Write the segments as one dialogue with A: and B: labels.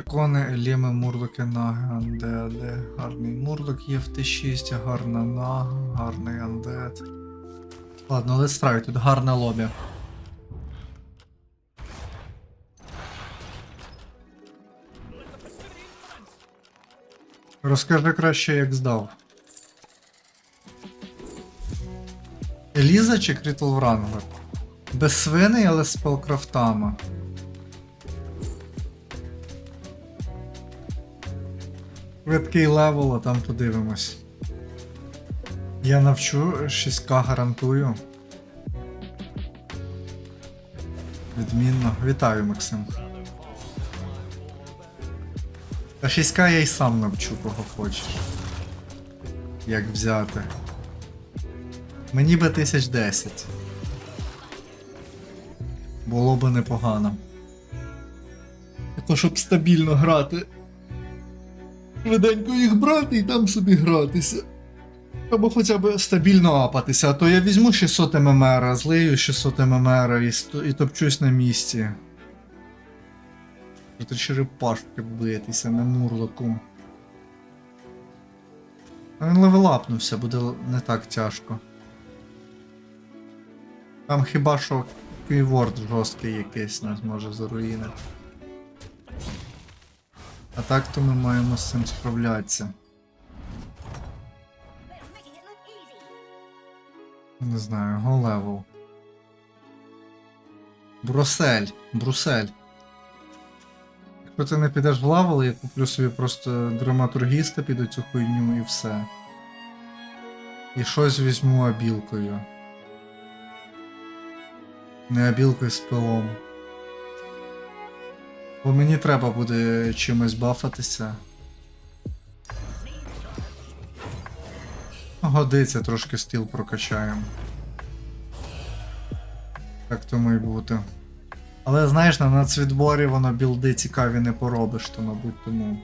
A: Дракони, Еліми, Мурлоки, Наги, Андеди. Гарний Мурлок є в Т6, гарна Нага, гарний Андед. Ладно, let's try, тут гарне лобі. Розкажи краще, як здав. Еліза чи Крітл Врангер? Без свиней, але з спелкрафтами. Швидкий левел, а там подивимось. Я навчу 6К гарантую. Відмінно. Вітаю, Максим. Та 6К я й сам навчу, кого хочеш. Як взяти. Мені би 1010. Було би непогано. Тако, щоб стабільно грати. Швиденько їх брати і там собі гратися. Або хоча б стабільно апатися, а то я візьму 600 ММР, злию 600 ММР і, і топчусь на місці. Проти черепашки битися на мурлоку. А Він левелапнувся, буде не так тяжко. Там хіба що кейворд жорсткий якийсь нас може заруїнити. А так то ми маємо з цим справлятися. Не знаю, го левел. Брусель. Брусель. Якщо ти не підеш в левел, я куплю собі просто драматургіста під цю хуйню і все. І щось візьму абілкою. Не абілкою з пилом. Бо мені треба буде чимось бафатися. Годиться, трошки стіл прокачаємо. Так тому і бути. Але знаєш, на нацвідборі воно білди цікаві не поробиш, то мабуть тому.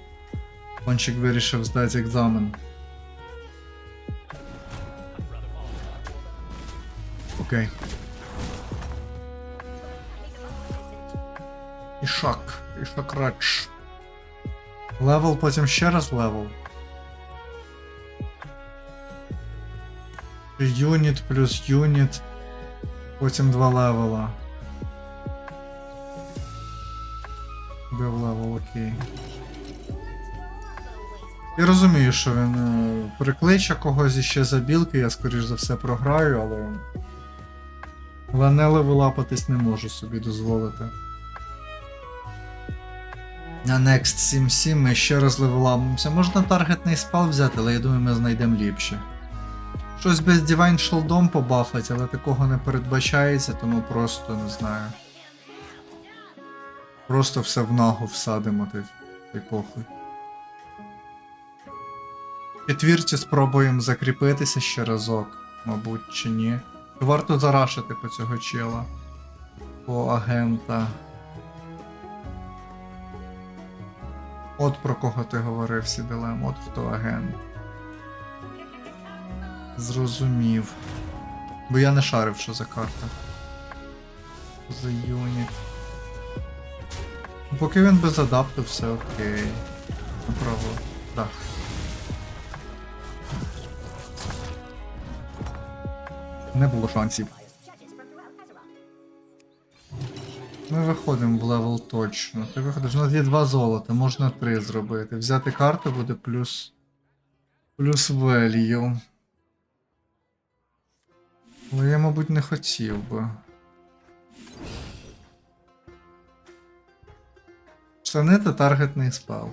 A: Кончик вирішив здати екзамен. Окей. Ішак. Ішак Радж. Левел, потім ще раз левел. Юніт плюс юніт. Потім два левела. Бив левел, окей. Я розумію, що він е, прикличе когось іще за білки, я скоріш за все програю, але. Але не левелапатись не можу собі дозволити. На Next 7-7 ми ще раз левелапнемося. Можна таргетний спал взяти, але я думаю, ми знайдемо ліпше. Щось без Divine Shield'ом побафать, але такого не передбачається, тому просто не знаю. Просто все в ногу всадимо ти, ти похуй. Четвірці спробуємо закріпитися ще разок, мабуть, чи ні. Варто зарашити по цього чела. По агента. От про кого ти говорив, Сіделем, от хто агент. Зрозумів. Бо я не шарив, що за карта. За юніт. Ну, Поки він без адапту, все окей. Направо. Так. Не було шансів. Ми виходимо в левел точно. Ти виходиш, у нас є два золота, можна три зробити. Взяти карту буде плюс. Плюс value. Але я, мабуть, не хотів би. Штани та таргетний спел.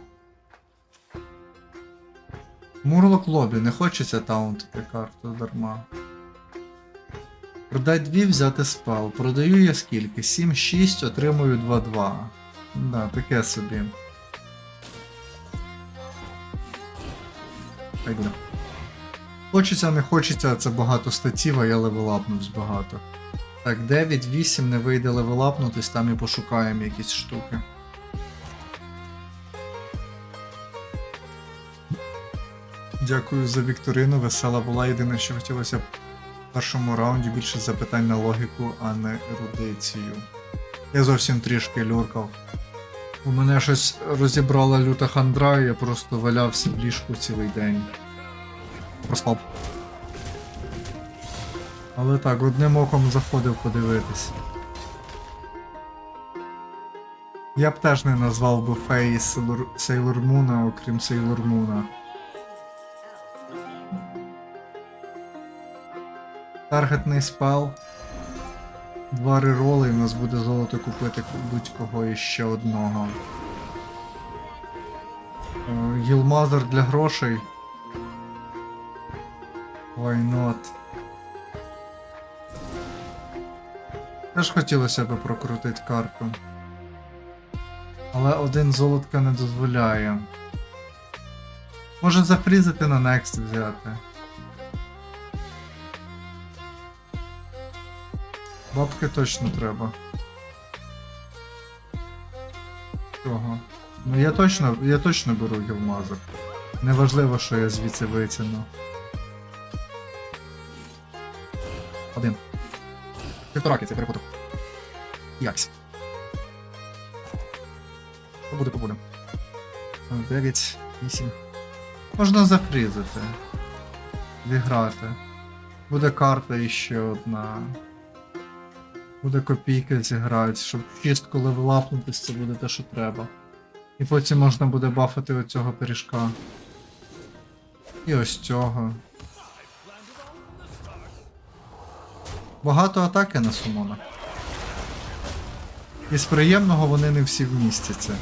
A: Мурлок лобі, не хочеться таунтити карту дарма. Продай дві, взяти спел. Продаю я скільки? 7-6, отримую 2-2. Да, таке собі. Буде. Хочеться, не хочеться, це багато статів, а я левелапнусь багато. Так, 9-8 не вийде левелапнутись, там і пошукаємо якісь штуки. Дякую за вікторину, весела була. Єдине, що хотілося б першому раунді більше запитань на логіку, а не ерудицію. Я зовсім трішки люркав. У мене щось розібрала люта хандра, і я просто валявся в ліжку цілий день. Проспав. Але так, одним оком заходив подивитись. Я б теж не назвав би Сейлор, Сейлор Муна, окрім Сейлор Муна. Таргетний спел. Два рероли, і в нас буде золото купити будь-кого іще одного. Е, Гілмазер для грошей. Why not? Теж хотілося б прокрутити карту. Але один золотка не дозволяє. Може зафрізити на Next взяти. Бабки точно треба. Чого? Ну я точно, я точно беру гілмазер. Неважливо, що я звідси витягну. Один. Півтораки, це перепутав. Яксь. Побуде, побуде. 9, 8. Можна зафрізити. Відграти. Буде карта іще одна. Буде копійки зіграти, щоб чистку левелапнутись, це буде те, що треба. І потім можна буде бафати оцього пиріжка. І ось цього. Багато атаки на сумонах. І з приємного вони не всі вмістяться.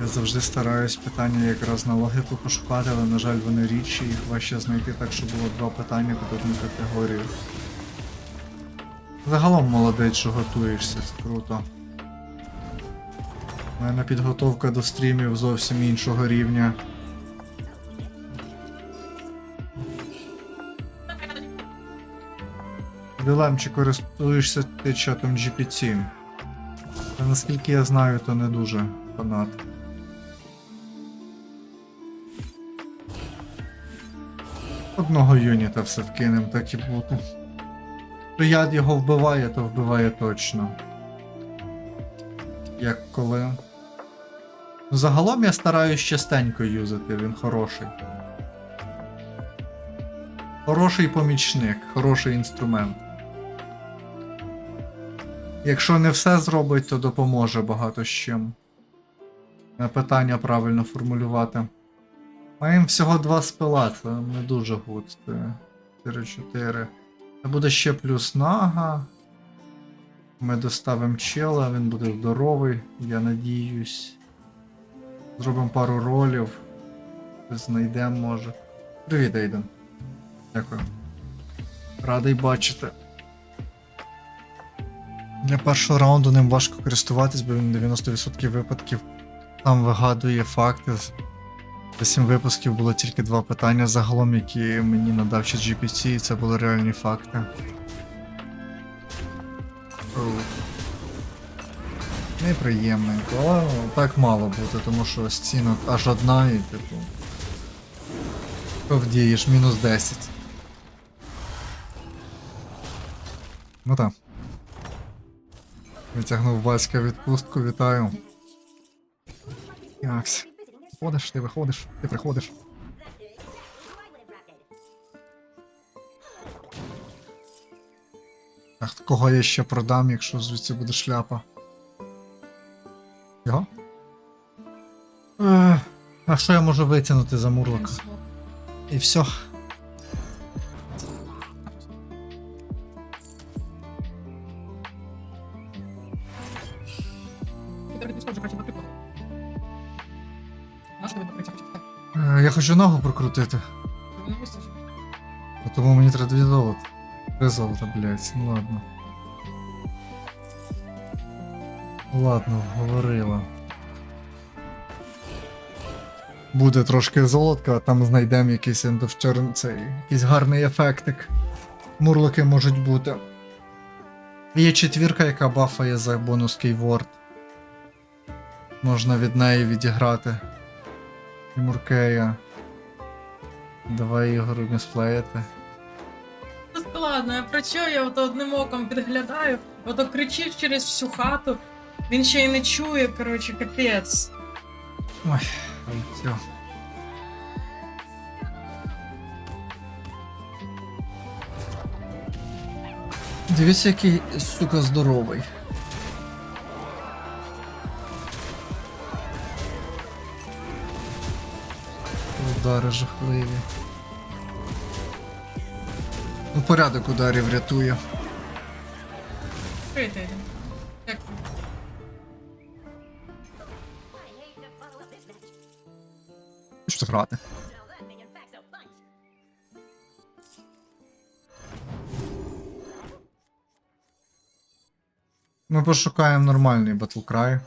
A: Я завжди стараюсь питання якраз на логіку пошукати, але на жаль вони рідші, їх важче знайти так, щоб було два питання під одну категорію. Загалом молодець, що готуєшся, це круто. У мене підготовка до стрімів зовсім іншого рівня. Дилем, чи користуєшся ти чатом GPT? Та наскільки я знаю, то не дуже фанат. Одного юніта все вкинем, так і буде. То яд його вбиває, то вбиває точно. Як коли. Загалом я стараюсь частенько юзати, він хороший. Хороший помічник, хороший інструмент. Якщо не все зробить, то допоможе багато з чим. Е, Питання правильно формулювати. Маємо всього два спила, це не дуже гуд. 4-4. Це буде ще плюс нага. Ми доставимо чела, він буде здоровий, я надіюсь. Зробимо пару ролів. Знайдемо може. Привіт, Ейден. Дякую. Радий бачити. Для першого раунду ним важко користуватись, бо він 90% випадків там вигадує факти. За 7 випусків було тільки два питання загалом, які мені надав чат GPT, і це були реальні факти. Неприємненько, але так мало бути, тому що стінок аж одна і типу. Що вдієш, мінус 10. Ну так. Витягнув батька відпустку, вітаю. Якс. Ходиш, ти виходиш, ти приходиш. Ах, кого я ще продам, якщо звідси буде шляпа? Його? Ех, а що я можу витягнути за мурлок? І все.
B: Краще
A: Е, Я хочу ногу прокрутити.
B: тобі не вистачить.
A: А Тому мені треба дві золота. Три золота, блядь, ну ладно. Ладно, говорила. Буде трошки золотка, а там знайдемо якийсь ендовчорн, цей, якийсь гарний ефектик. Мурлоки можуть бути. Є четвірка, яка бафає за бонус кейворд. Можна від неї відіграти. Муркея. Давай ігору місплеїти.
B: Та спила ладно, я працюю, я ото одним оком підглядаю, ото кричить через всю хату. Він ще й не чує, коротше, капець.
A: Ой, все. Дивіться, який, сука, здоровий. Удари жахливі. Ну, порядок ударів рятує. Що грати? Ми пошукаємо нормальний Battlecry.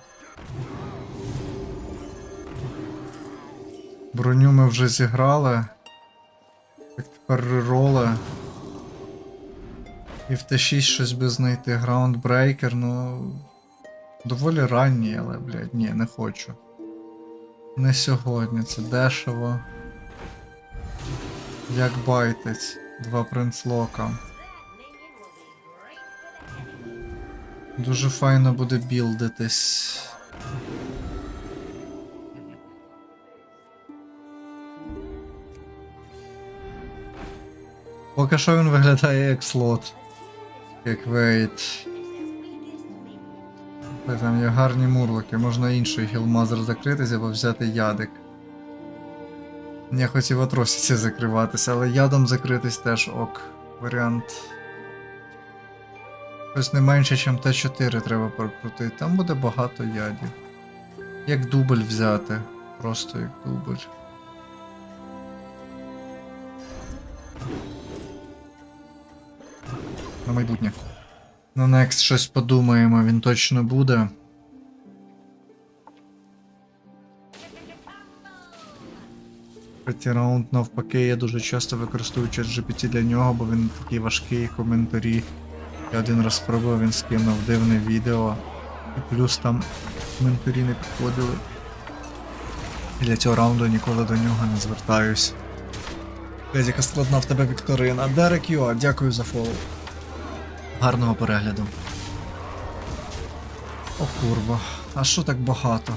A: Броню ми вже зіграли. Так тепер рероли. І в Т6 щось би знайти. Groundbreaker, ну. Доволі ранній, але, блядь, ні, не хочу. Не сьогодні, це дешево. Як байтить. Два принцлока. Дуже файно буде білдитись. Поки що він виглядає як слот. Як вейт. Та Там є гарні мурлоки, можна інший гілмазер закритися або взяти ядик. Я хотів атросіці закриватися, але ядом закритись теж ок. Варіант. Щось не менше, ніж Т4 треба прокрутити. Там буде багато ядів. Як дубль взяти. Просто як дубль. На майбутнє. На Next щось подумаємо, він точно буде. Третій раунд навпаки, я дуже часто використовую GPT для нього, бо він такий важкий коментарі. Я один раз спробував, він скинув дивне відео. І плюс там коментарі не підходили. І Для цього раунду ніколи до нього не звертаюсь. Блядь, яка складна в тебе Вікторина. Дерек Юа, дякую за фоллоу. Гарного перегляду. О курва, а що так багато?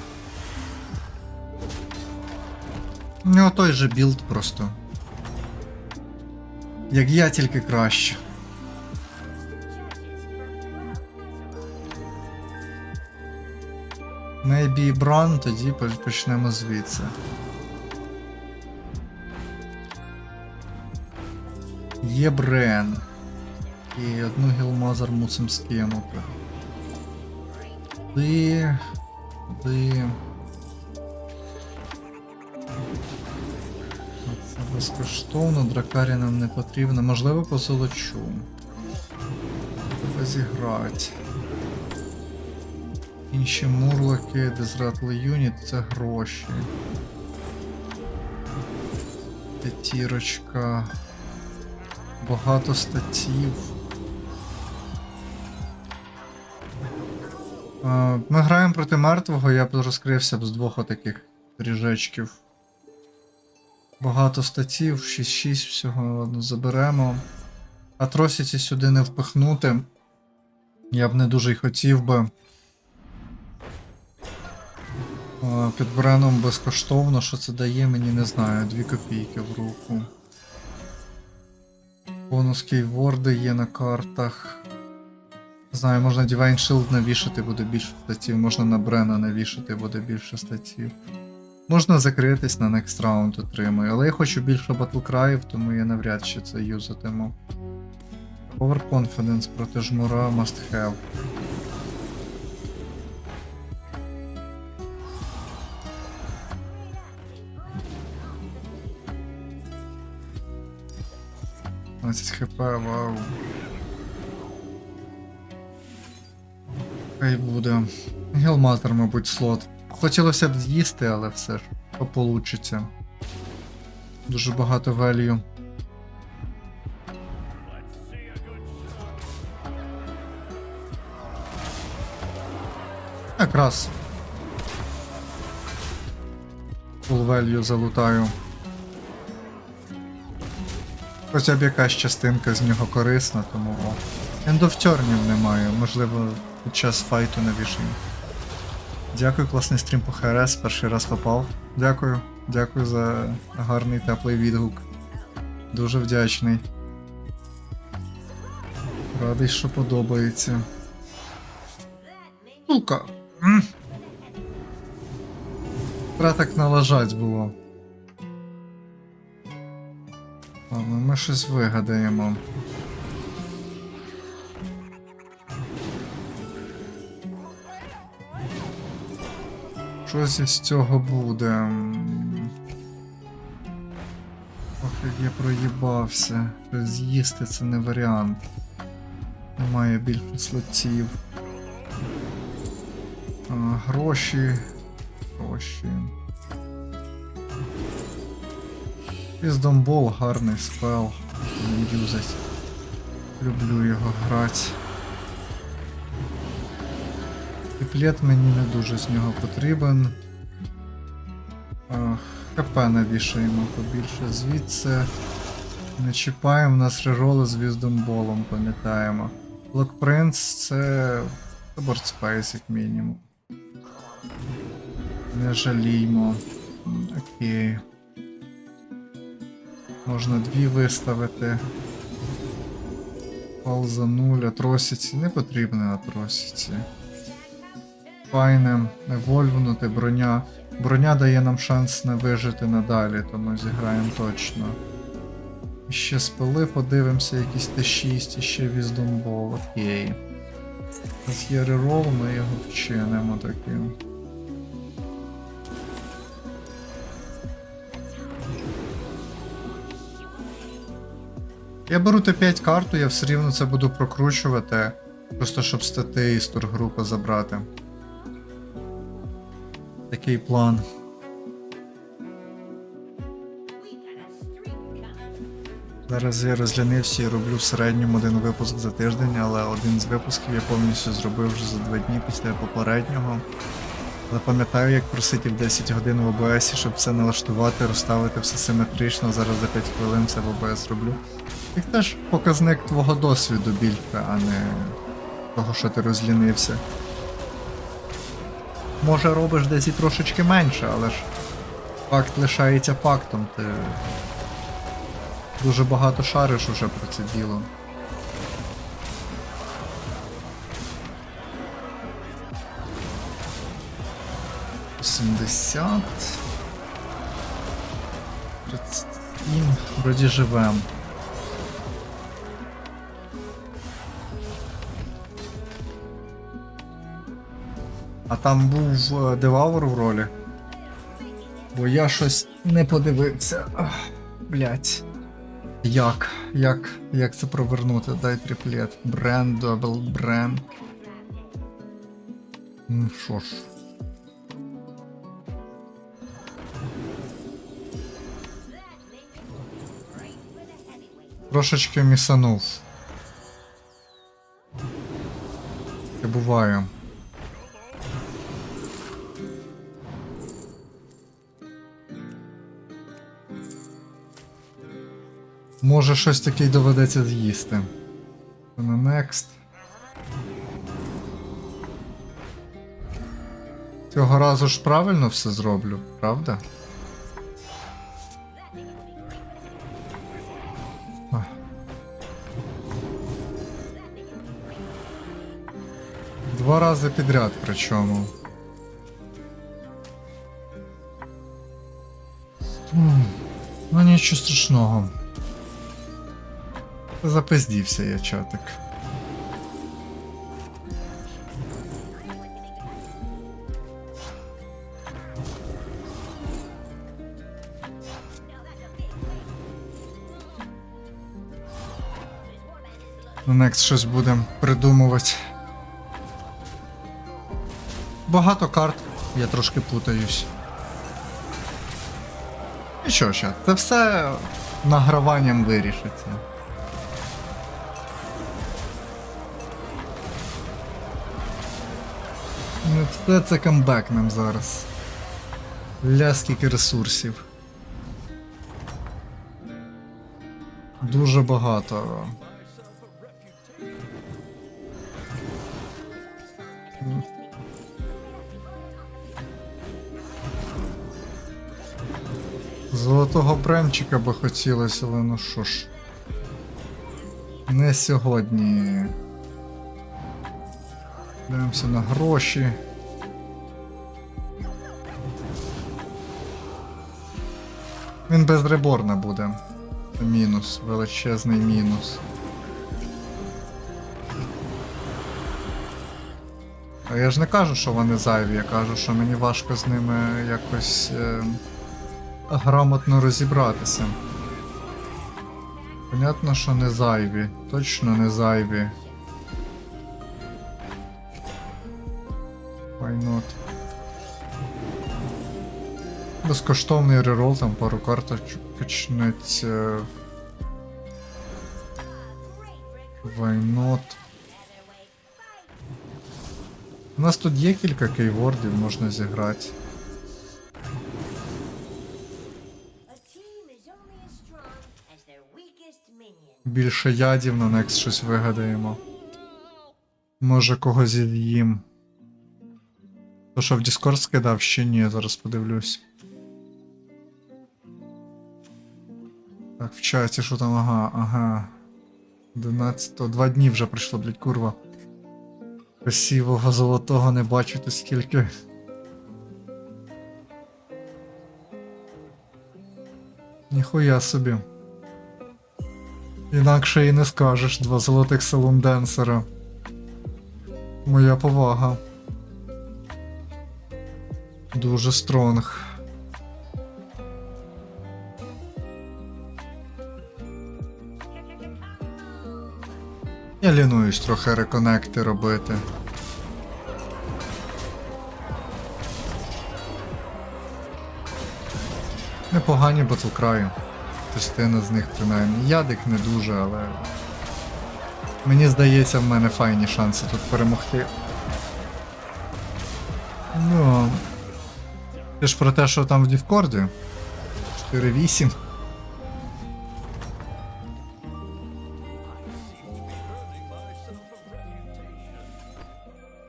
A: У нього той же білд просто. Як я, тільки краще. Maybe Бран, тоді почнемо звідси. Є Брен. І одну гілмазер мусим скинути. Куди. Куди. Це безкоштовно, дракарі нам не потрібно. Можливо, по золочу. Треба зіграти. Інші мурлоки, дезратли юніт це гроші. П'ятірочка. Багато статів. Ми граємо проти мертвого, я б розкрився б з двох отаких ріжечків. Багато статів, 6-6 всього заберемо. Атросіті сюди не впихнути. Я б не дуже й хотів би. Е, Під бреном безкоштовно, що це дає, мені не знаю, 2 копійки в руку. Бонус кейворди є на картах. Знаю, можна Divine Shield навішати, буде більше статів, можна на Брена навішати, буде більше статів. Можна закритись на next round отримаю, але я хочу більше батлкраїв, тому я навряд чи це юзатиму. Overconfidence проти жмура must have. Хп, вау. Хай буде. Гелмастер, мабуть, слот. Хотілося б з'їсти, але все ж получиться. Дуже багато велію. Якраз. Full value залутаю. Хоча б якась частинка з нього корисна, тому о. Ендовтьорнів немає, можливо, під час файту навішаємо. Дякую, класний стрім по ХРС, перший раз попав. Дякую, дякую за гарний теплий відгук. Дуже вдячний. Радий, що подобається. Сука. Треба так налажать було. Ладно, ми щось вигадаємо. Щось із цього буде. Ох, як я проїбався. З'їсти це не варіант. Немає більше слотів. А, гроші. Гроші. Піздомбол гарний спел. Юзать. Люблю його грати. Піплет мені не дуже з нього потрібен. ХП навішаємо побільше звідси. Не чіпаємо, нас рероли з віздомболом, пам'ятаємо. Блок Принц це. бордспейс, як мінімум. Не жаліймо. Окей. Можна дві виставити. Пал за нуль, атросіці. Не потрібно атросіці. Файне, евольвнути, броня. Броня дає нам шанс не вижити надалі, тому зіграємо точно. Ще спили, подивимося, якісь Т6, і ще віздомбол, окей. Нас є ми його вчинимо таким. Я беру Т5 карту, я все рівно це буду прокручувати, просто щоб стати із тургрупи забрати. Такий план. Зараз я розглянився і роблю в середньому один випуск за тиждень, але один з випусків я повністю зробив вже за два дні після попереднього. Але пам'ятаю, як проситів 10 годин в ОБС, щоб все налаштувати, розставити все симетрично. Зараз за 5 хвилин це в ОБС роблю. І теж показник твого досвіду більше, а не того, що ти розлінився. Може робиш десь і трошечки менше, але ж факт лишається фактом. Ти дуже багато шариш уже про це діло. Сімдесят. Тридцять. Вроді живем. А там був е, деваур в ролі. Бо я щось не подивився. Блять. Як? Як? Як це провернути? Дай триплет. Бренд, дабл бренд. Ну що ж. Трошечки місанув. Буває. Може щось таке й доведеться з'їсти. На next. Цього разу ж правильно все зроблю, правда? Два рази підряд причому. Ну нічого страшного. Запиздівся я чатик. На Next щось будемо придумувати. Багато карт, я трошки путаюсь. І що ще? Це все награванням вирішиться. Все це камбек нам зараз. Ля скільки ресурсів. Дуже багато. Золотого бремчика би хотілося, але ну що ж. Не сьогодні. Дивимося на гроші. Він без реборна буде. Мінус, величезний мінус. Я ж не кажу, що вони зайві, я кажу, що мені важко з ними якось е, грамотно розібратися. Понятно, що не зайві. Точно не зайві. Why not? Безкоштовний рерол, там пару карточок почнеться. Not? У нас тут є кілька кейвордів, можна зіграти. Більше ядів на Next щось вигадаємо. Може когось з'їм. То що в Discord скидав ще ні, зараз подивлюсь. Так, в чаті, що там, ага, ага. 11, два дні вже пройшло, блядь, курва. Красивого золотого не бачу скільки. Ніхуя собі. Інакше і не скажеш два золотих салонденсера. Моя повага. Дуже стронг. Я лінуюсь трохи реконекти робити. Непогані батлкраї. Частина з них принаймні. Ядик не дуже, але. Мені здається, в мене файні шанси тут перемогти. Ну. Ти ж про те, що там в Дівкорді? 4-8.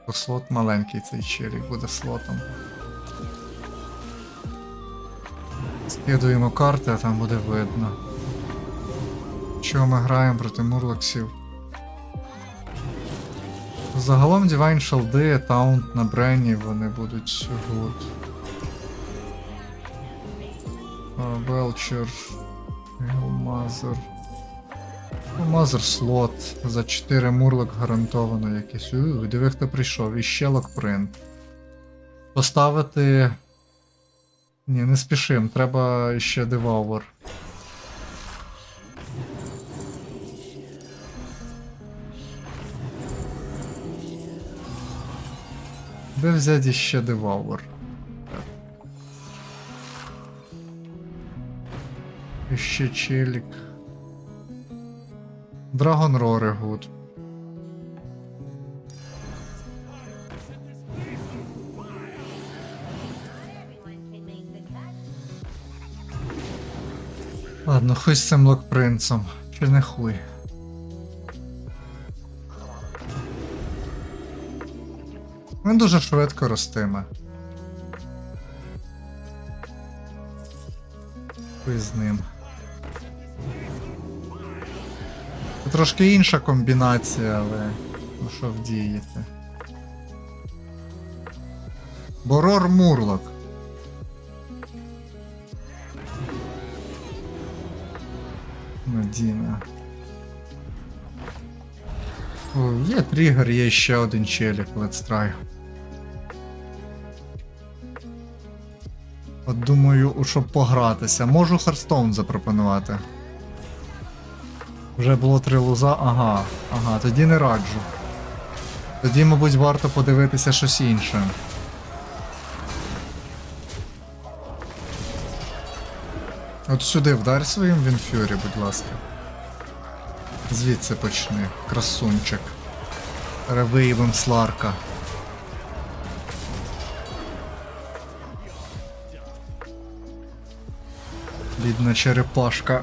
A: То слот маленький цей челік буде слотом. Скидуємо карти, а там буде видно. Що ми граємо проти мурлоксів. Загалом Divine Шалди, Таунт на Брені, вони будуть гуд. Велчер, Мазер. Мазер слот. За 4 мурлок гарантовано якийсь. У, диви, хто прийшов. І ще локпринт. Поставити. Ні, не спішим, треба ще деваур. Де взяти ще деваур? І ще челік. Драгон Роре гуд. Ладно, хуй з цим локпринцем. Чи не хуй. Він дуже швидко ростиме. Хуй з ним. Трошки інша комбінація, але ну що вдієте. Борор Мурлок. Надіна. О, є тригер, є ще один челік, let's try. От думаю, у щоб погратися. Можу Харстоун запропонувати. Вже було три луза, ага, ага, тоді не раджу. Тоді, мабуть, варто подивитися щось інше. От сюди вдарь своїм Вінфюрі, будь ласка. Звідси почни, красунчик. Ревиєвим Сларка. Бідна черепашка.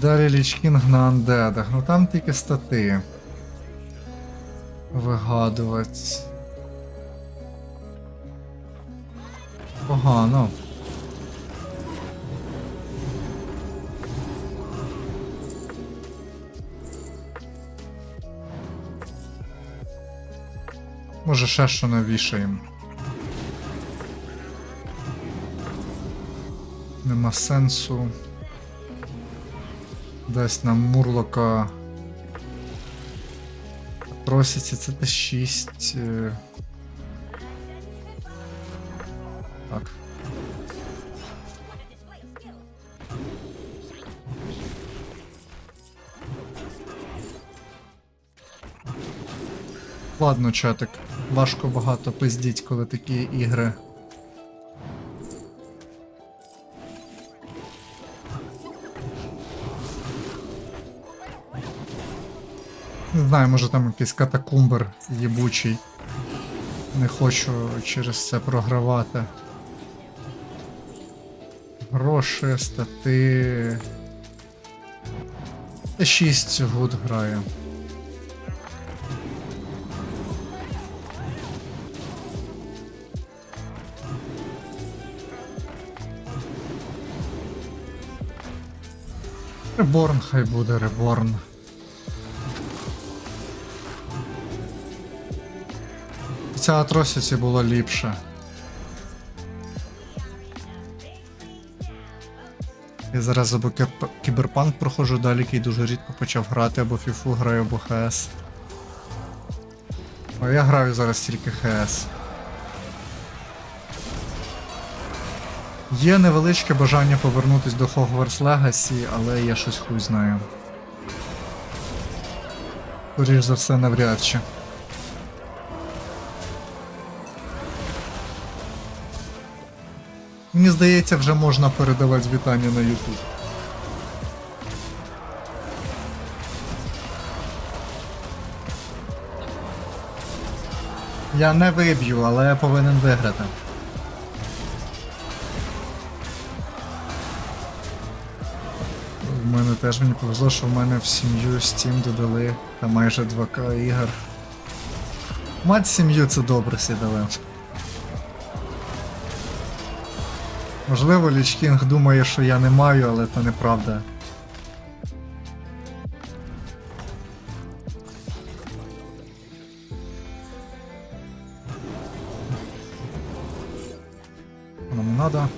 A: Далі Лічкінг на андедах. Ну там тільки стати. Вигадувати. Погано. Може ще що навішаємо. Нема сенсу. Дасть нам мурлока. Проситься це Т6. е. Так. Ладно, чатик. Важко багато пиздіть, коли такі ігри. Не знаю, може там якийсь катакумбер єбучий. Не хочу через це програвати. Гроші, стати. Т6 гуд грає. Реборн хай буде реборн. Ця Атросіті була ліпша. Я зараз або кіберпанк проходжу далі, який дуже рідко почав грати, або фіфу граю, або ХС. А я граю зараз тільки ХС. Є невеличке бажання повернутися до Hogwarts Legacy, але я щось хуй знаю. Скоріш за все, навряд чи. Мені здається, вже можна передавати вітання на YouTube. Я не виб'ю, але я повинен виграти. У мене теж мені повезло, що в мене в сім'ю Steam додали та майже 2К ігор. Мать сім'ю це добре сідали. Можливо, Лічкінг думає, що я не маю, але це неправда. Нам не надо.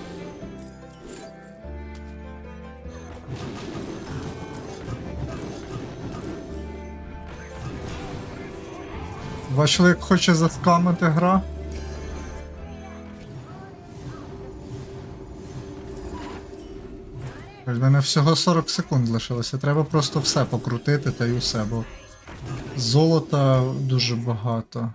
A: Бачили, як хоче заскамити гра? В мене всього 40 секунд лишилося. Треба просто все покрутити та й усе, бо золота дуже багато.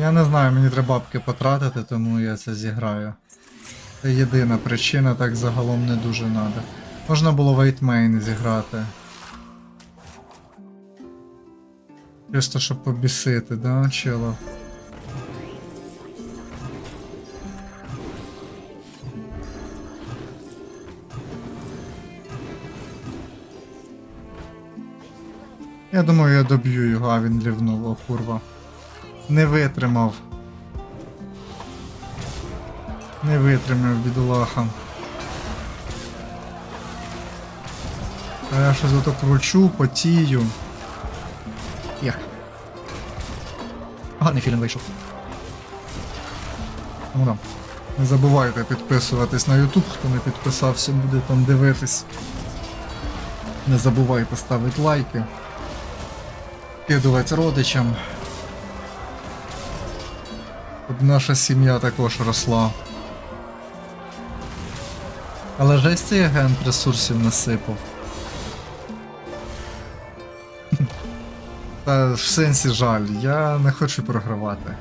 A: Я не знаю, мені треба бабки потратити, тому я це зіграю. Це єдина причина, так загалом не дуже надо. Можна було Вейтмейн зіграти. Чисто щоб побісити, да, чело? Я думаю, я доб'ю його, а він лівнув, о курва. Не витримав. Не витримав, бідолаха. А я ще зато кручу, потію. Є. Гарний фільм вийшов. Ну да. Не забувайте підписуватись на YouTube, хто не підписався, буде там дивитись. Не забувайте ставити лайки. Кидувати родичам. Щоб наша сім'я також росла. Але жесть цей агент ресурсів насипав. Та в сенсі жаль, я не хочу програвати.